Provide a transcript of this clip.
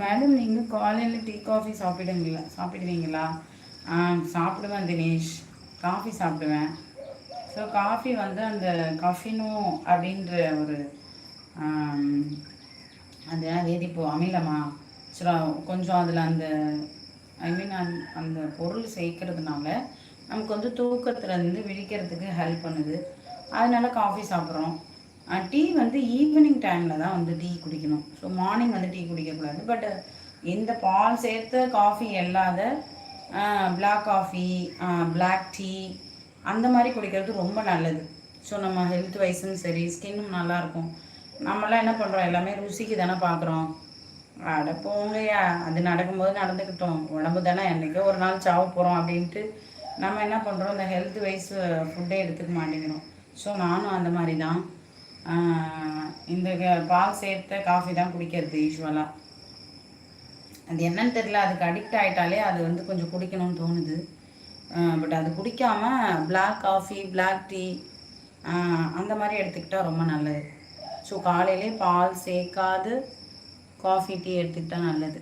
Madam நீங்கள் காலையில் tea coffee சாப்பிடுங்களா? சாப்பிடுவீங்களா? ஆ சாப்பிடுவேன் தினேஷ். காஃபி சாப்பிடுவேன். ஸோ காஃபி வந்து அந்த கஃபினோ அப்படின்ற ஒரு அந்த வேதிப்போ அமிலமா? ஸோ கொஞ்சம் அதில் அந்த ஐ மீன் அந்த பொருள் சேர்க்கறதுனால நமக்கு வந்து தூக்கத்துலேருந்து விழிக்கிறதுக்கு ஹெல்ப் பண்ணுது. அதனால காஃபி சாப்பிட்றோம். டீ வந்து ஈவினிங் டைமில் தான் வந்து டீ குடிக்கணும். ஸோ மார்னிங் வந்து டீ குடிக்கக்கூடாது. பட் இந்த பால் சேர்த்து காஃபி இல்லாத பிளாக் காஃபி பிளாக் டீ அந்த மாதிரி குடிக்கிறது ரொம்ப நல்லது. ஸோ நம்ம ஹெல்த் வைஸும் சரி ஸ்கின்னும் நல்லாயிருக்கும் நம்மளாம் என்ன பண்ணுறோம் எல்லாமே ருசிக்கு தானே பார்க்குறோம் அட போங்கய்யா அது நடக்கும்போது நடந்துக்கிட்டோம் உடம்பு தானே என்றைக்கோ ஒரு நாள் சாவ போகிறோம் அப்படின்ட்டு நம்ம என்ன பண்ணுறோம் இந்த ஹெல்த் வைஸ் ஃபுட்டே எடுத்துக்க மாட்டேங்கிறோம். ஸோ நானும் அந்த மாதிரி தான். இந்த பால் சேர்த்த காஃபி தான் குடிக்கிறது யூஸ்வலாக அது என்னன்னு தெரியல அதுக்கு அடிக்ட் ஆகிட்டாலே அது வந்து கொஞ்சம் குடிக்கணும்னு தோணுது. பட் அது குடிக்காமல் பிளாக் காஃபி பிளாக் டீ அந்த மாதிரி எடுத்துக்கிட்டால் ரொம்ப நல்லது. ஸோ காலையிலே பால் சேர்க்காது காஃபி டீ எடுத்துக்கிட்டால் நல்லது.